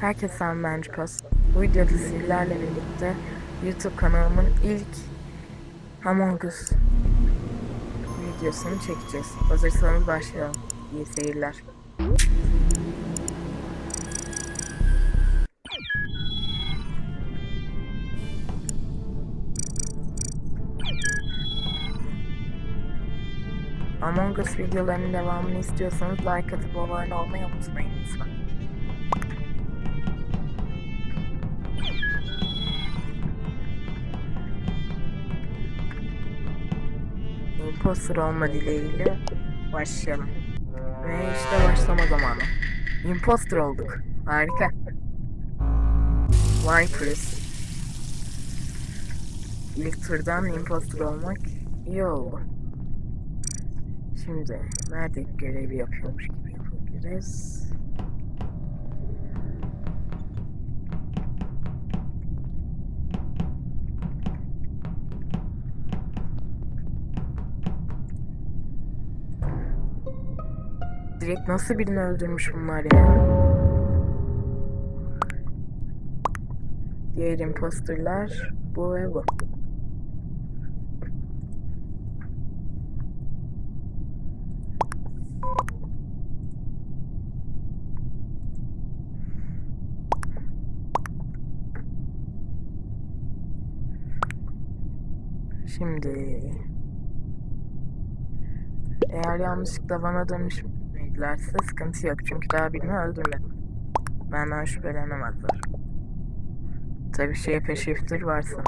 Herkese selam ben Cukos. Bu videoda sizlerle birlikte YouTube kanalımın ilk Among Us videosunu çekeceğiz. Hazırsanız başlayalım. İyi seyirler. Among Us videolarının devamını istiyorsanız like atıp abone olmayı unutmayın lütfen. Imposter olma dileğiyle başlayalım. Ve işte başlama zamanı. Imposter olduk. Harika. Vipers. İlk turdan imposter olmak iyi oldu. Şimdi nerede görevi yapıyormuş gibi yapabiliriz. Direkt nasıl birini öldürmüş bunlar ya? Diğer imposterlar bu ve bu. Şimdi eğer yanlışlıkla bana dönüşmedilerse sıkıntı yok çünkü daha birini öldürmedim. Benden şüphelenemezler. Tabi şey shifter varsa.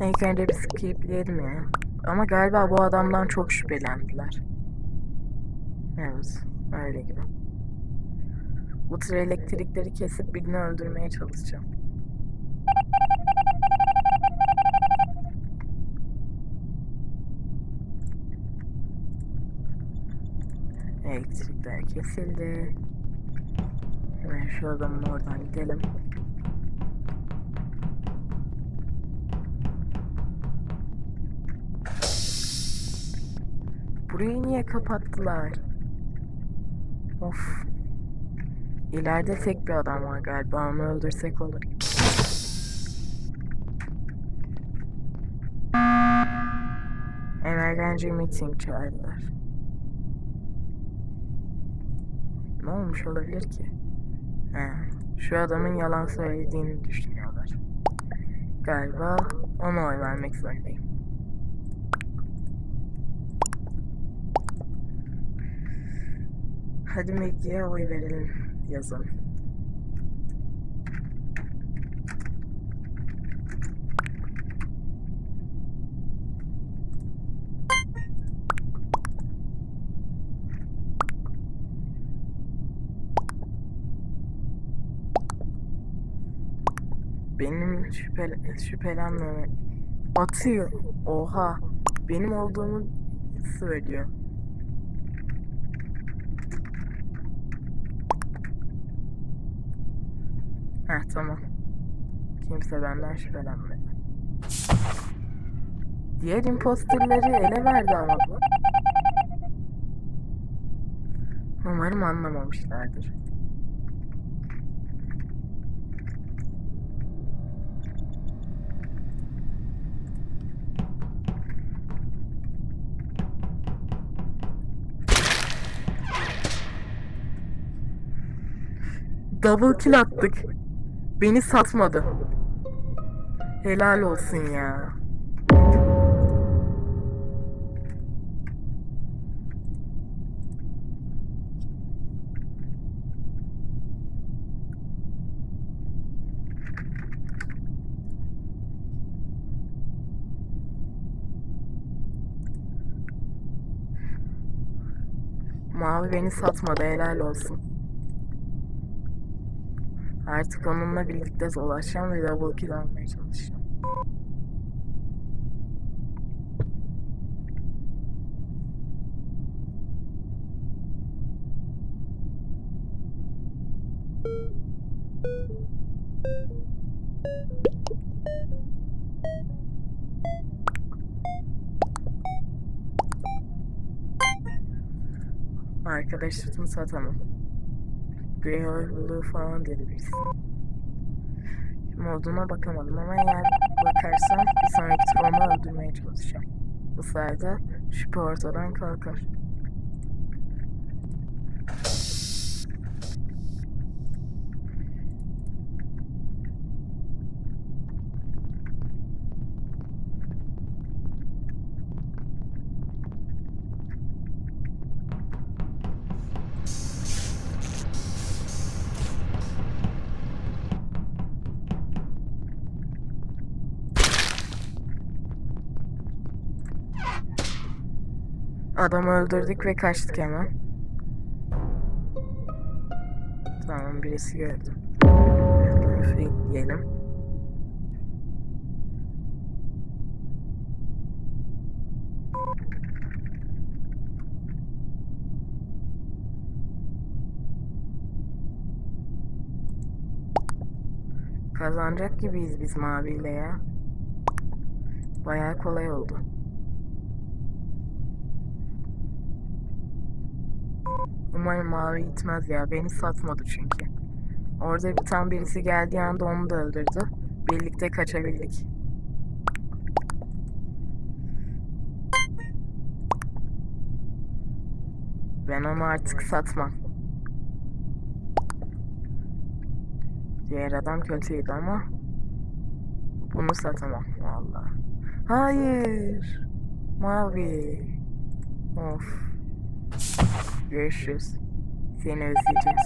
İlk önce bir skipleyelim ya. Ama galiba bu adamdan çok şüphelendiler. Evet, öyle gibi. Bu tür elektrikleri kesip birini öldürmeye çalışacağım. Elektrikler kesildi. Hemen şu adamın oradan gidelim. Burayı niye kapattılar? Of. İleride tek bir adam var galiba. Onu öldürsek olur. Emergency meeting çağırdılar. Ne olmuş olabilir ki? He, şu adamın yalan söylediğini düşünüyorlar. Galiba ona oy vermek zorundayım. Hadi Maggie'ye oy verelim yazalım. Benim şüphel şüphelenmeme atıyor. Oha. Benim olduğumu söylüyor. Heh tamam. Kimse benden şüphelenmedi. Diğer imposterleri ele verdi ama bu. Umarım anlamamışlardır. Double kill attık. Beni satmadı. Helal olsun ya. Mavi beni satmadı helal olsun. Artık onunla birlikte dolaşacağım ve double kill almaya çalışacağım. Arkadaşlarımı satalım. Grey Oil'luğu falan dedi birisi. Moduna bakamadım ama eğer bakarsam bir sonraki tur onu öldürmeye çalışacağım. Bu sayede şüphe ortadan kalkar. Adamı öldürdük ve kaçtık hemen. Tamam birisi gördüm. Fake diyelim. Kazanacak gibiyiz biz maviyle ya. Bayağı kolay oldu. Umarım mavi gitmez ya. Beni satmadı çünkü. Orada bir tane birisi geldiği anda onu da öldürdü. Birlikte kaçabildik. Ben onu artık satmam. Diğer adam kötüydü ama bunu satamam vallahi. Hayır. Mavi. Of. Görüşürüz. Seni özleyeceğiz.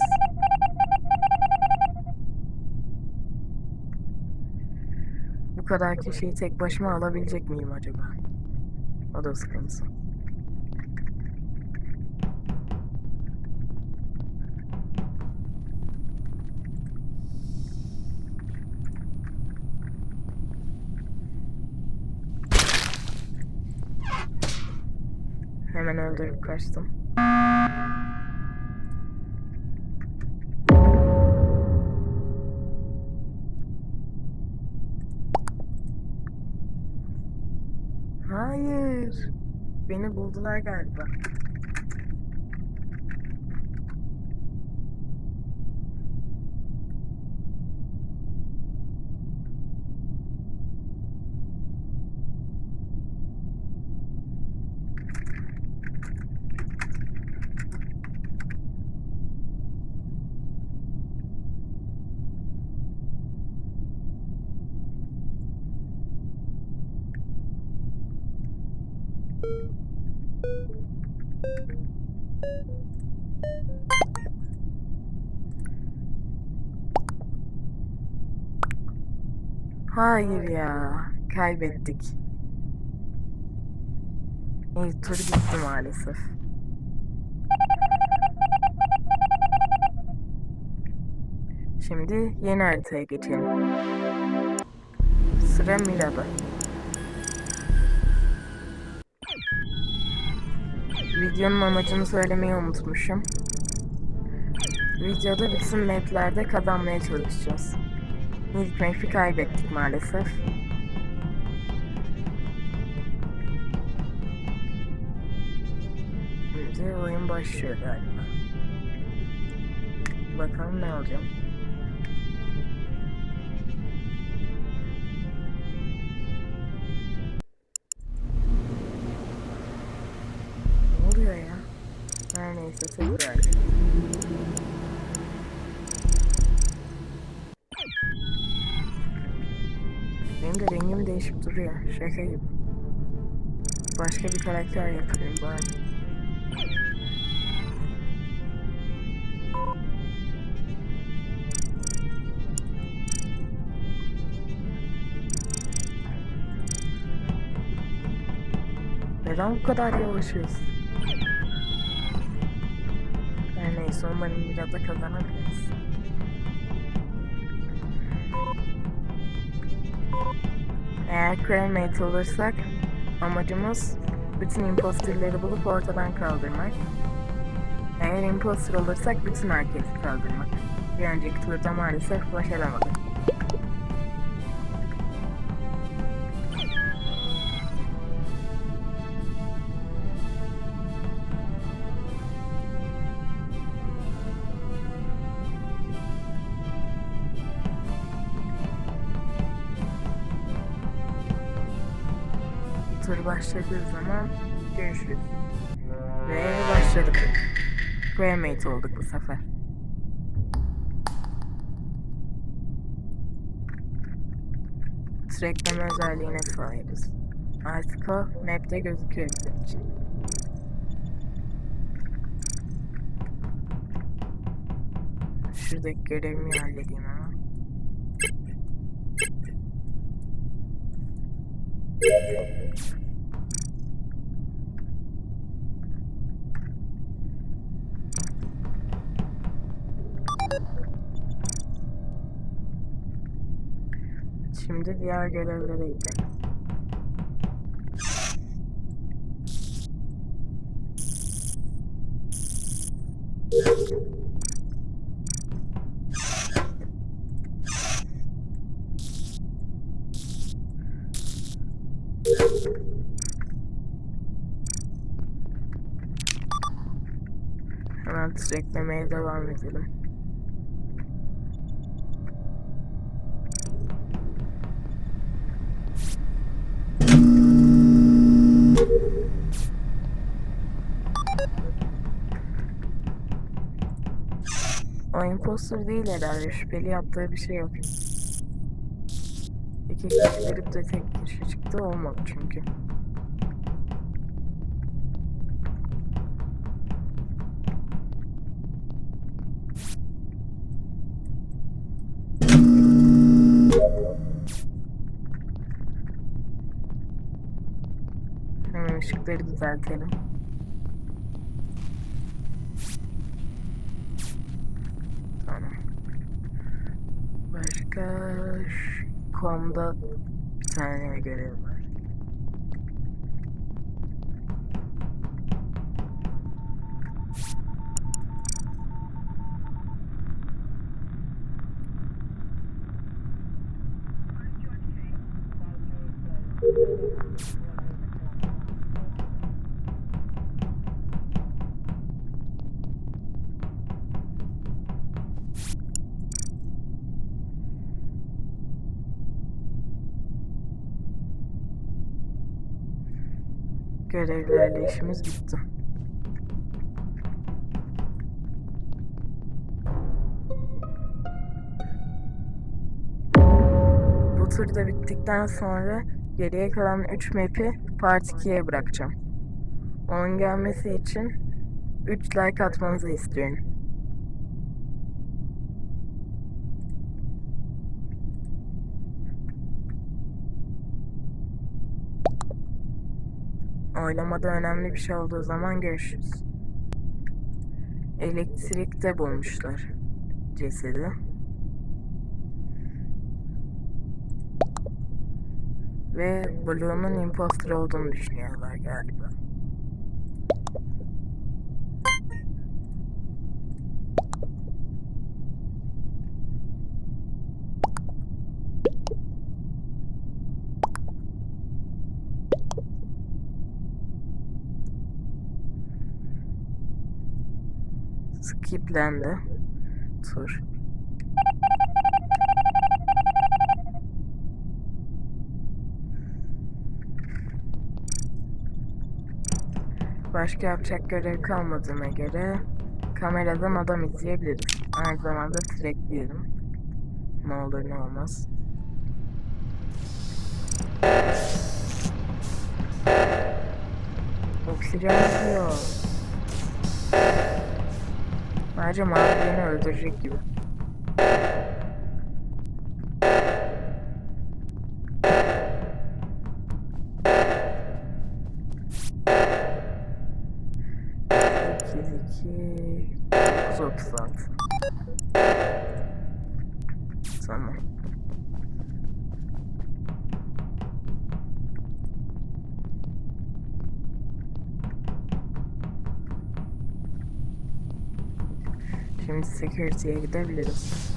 Bu kadar kişiyi tek başıma alabilecek miyim acaba? O da sıkıntı. Hemen öldürüp kaçtım. Beni buldular galiba. Hayır ya. Kaybettik. İlk tur gitti maalesef. Şimdi yeni haritaya geçelim. Sıra Mira'da. Videonun amacını söylemeyi unutmuşum. Videoda bütün maplerde kazanmaya çalışacağız. İlk map'i kaybettik maalesef. Şimdi oyun başlıyor galiba. Bakalım ne olacak. Ne oluyor ya? Her neyse tekrar. Duruyor. Şaka gibi. Başka bir karakter yapayım bari. Neden bu kadar yavaşız? Her neyse umarım biraz da kazanabiliriz. Eğer crewmate olursak amacımız bütün imposterleri bulup ortadan kaldırmak. Eğer imposter olursak bütün herkesi kaldırmak. Bir önceki turda maalesef başaramadık. Tur başladığı zaman görüşürüz. Ve başladık. Crewmate olduk bu sefer. Trackleme özelliğine sahibiz. Artık o map'te gözüküyor bizim için. Şuradaki görevimi halledeyim ama. Şimdi diğer görevlere gidelim. Hemen tracklemeye devam edelim. İmposter değil herhalde. Şüpheli yaptığı bir şey yok. İki kişi girip de tek kişi çıktı olmadı çünkü. Hemen ışıkları düzeltelim. Tamam. Başka şu komda bir tane görev var. Görevlerle işimiz bitti. Bu tur da bittikten sonra geriye kalan 3 map'i Part 2'ye bırakacağım. Onun gelmesi için 3 like atmanızı istiyorum. Oylamada önemli bir şey olduğu zaman görüşürüz. Elektrikte bulmuşlar cesedi. Ve Blue'nun imposter olduğunu düşünüyorlar galiba. Skiplendi tur. Başka yapacak görev kalmadığına göre kameradan adam izleyebiliriz. Aynı zamanda trackleyelim. Ne olur ne olmaz. Oksijen yok. Bence mavi beni öldürecek gibi. Sekiz iki dokuz. Şimdi security'ye gidebiliriz.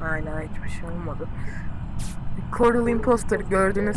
Hala hiçbir şey olmadı. Coral Imposter gördünüz.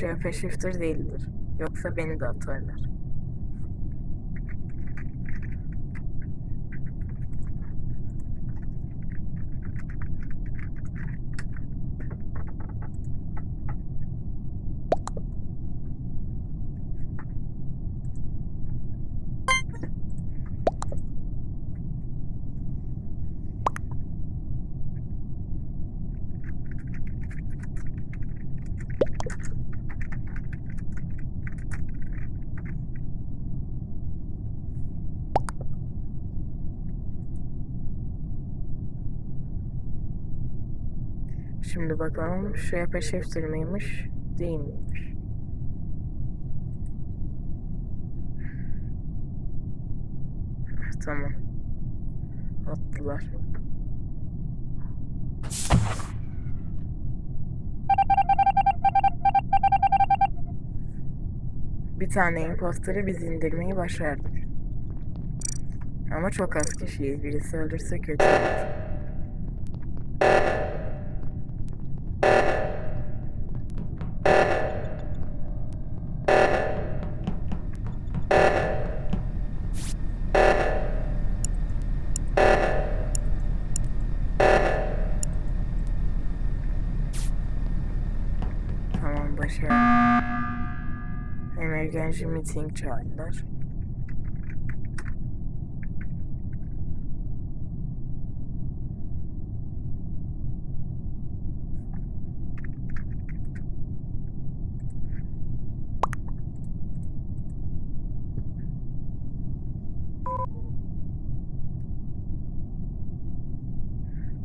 Şefe shifter değildir. Yoksa beni de atarlar. Şimdi bakalım şefe shifter miymiş, değil miymiş? Tamam. Attılar. Bir tane imposterı biz indirmeyi başardık. Ama çok az kişiyiz. Birisi ölürse kötü olur. Emergency meeting çağırdılar.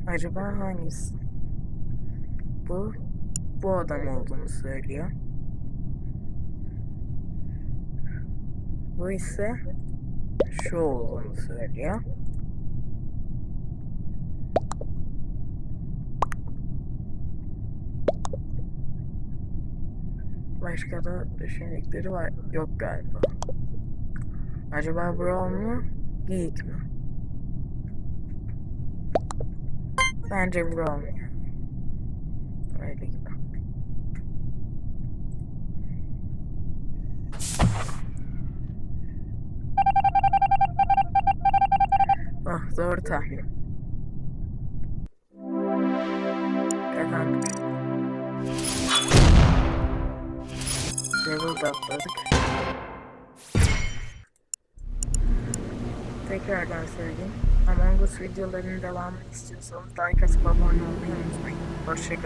Acaba hangisi? Bu bu adam olduğunu söylüyor. Bu ise şu olduğunu söylüyor. Başka da düşündükleri var. Yok galiba. Acaba Brawl mu? Geek mi? Bence yani. Öyle gibi. Doğru tahmin. Kazandık. Level da atladık. Tekrardan söyleyeyim. Among Us videolarının devamını istiyorsanız like atıp abone olmayı unutmayın. Hoşçakalın.